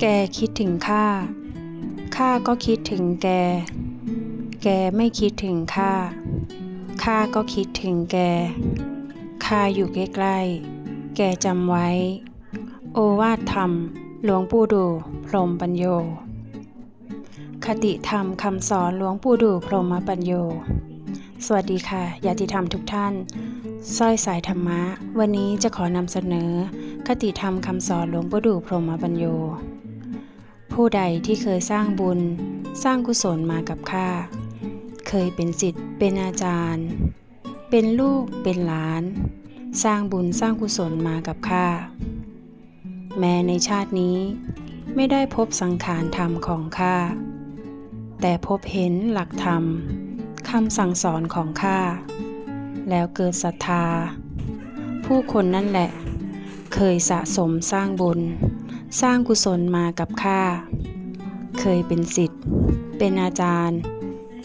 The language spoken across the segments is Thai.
แกคิดถึงข้า ข้าก็คิดถึงแก แกไม่คิดถึงข้า ข้าก็คิดถึงแก ข้าอยู่ใกล้ๆ แกจำไว้ โอวาทธรรม หลวงปู่ดู พรหมปัญโย คติธรรมคำสอนหลวงปู่ดู พรหมปัญโย สวัสดีค่ะญาติธรรมทุกท่านสร้อยสายธรรมะ วันนี้จะขอนำเสนอ คติธรรมคำสอนหลวงปู่ดูพรหมปัญโย ผู้ใดที่เคยสร้างบุญ สร้างกุศลมากับข้า เคยเป็นสิทธิ์เป็นอาจารย์ เป็นลูกเป็นหลาน สร้างบุญสร้างกุศลมากับข้า แม้ในชาตินี้ ไม่ได้พบสังขารธรรมของข้า แต่พบเห็นหลักธรรม คำสั่งสอนของข้า แล้วเกิดศรัทธา ผู้คนนั่นแหละ เคยสะสมสร้างบุญ สร้างกุศลมากับข้า เคยเป็นสิทธิ์ เป็นอาจารย์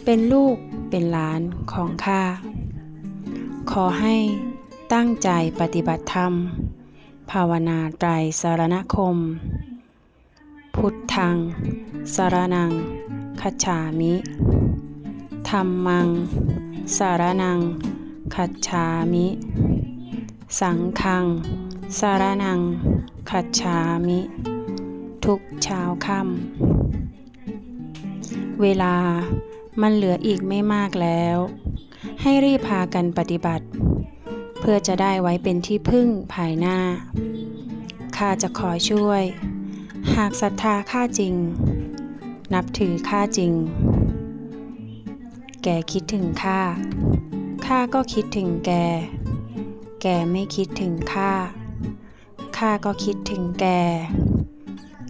เป็นลูก เป็นหลานของข้า ขอให้ตั้งใจปฏิบัติธรรม ภาวนาไตรสารณคม พุทธัง สารนังคัจฉามิ รรมัง สารนังคัจฉามิ สังฆัง สารนังคัจฉามิ ทุกเช้าค่ำเวลามันเหลืออีกไม่มากแล้ว ให้รีบพากันปฏิบัติ เพื่อจะได้ไว้เป็นที่พึ่งภายหน้า ข้าจะขอช่วย หากศรัทธาข้าจริง นับถือข้าจริง แกคิดถึงข้า ข้าก็คิดถึงแก แกไม่คิดถึงข้า ข้าก็คิดถึงแก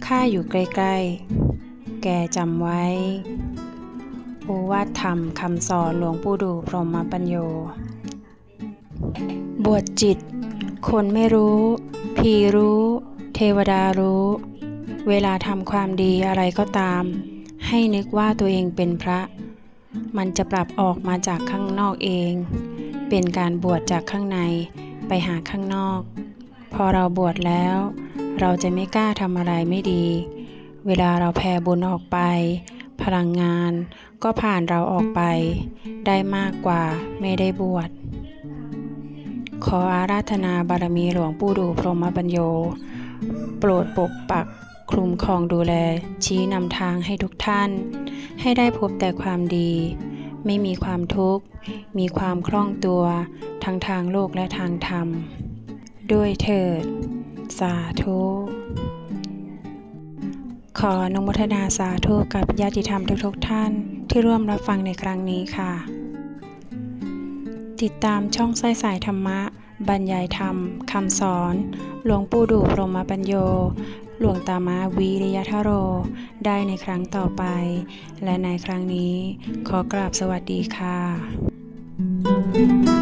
ข้าอยู่ใกล้ๆ แกจำไว้ โอวาทธรรมคำสอนหลวงปู่ดูพรหมปัญโย บวชจิต คนไม่รู้ ผีรู้ เทวดารู้ เวลาทำความดีอะไรก็ตาม ให้นึกว่าตัวเองเป็นพระ มันจะปรับออกมาจากข้างนอกเอง เป็นการบวชจากข้างในไปหาข้างนอก พอเราบวชแล้ว เราจะไม่กล้าทำอะไรไม่ดี เวลาเราแผ่บุญออกไป พลังงานก็ผ่านเราออกไป ได้มากกว่าไม่ได้บวชขออาราธนาบารมีหลวงปู่ดูพรหมปัญโย โปรดปกปัก คลุมครองดูแล ชี้นำทางให้ทุกท่าน ให้ได้พบแต่ความดี ไม่มีความทุกข์ มีความคล่องตัว ทั้งทางโลกและทางธรรม ด้วยเถิด สาธุขออนุโมทนาสาธุกับญาติธรรมทุกๆท่านที่ร่วมรับฟังในครั้งนี้ค่ะ ติดตามช่องสายสายธรรมะ บรรยายธรรมคำสอน หลวงปู่ดูพรหมปัญโย หลวงตามาวีริยทโร ได้ในครั้งต่อไป และในครั้งนี้ขอกราบสวัสดีค่ะ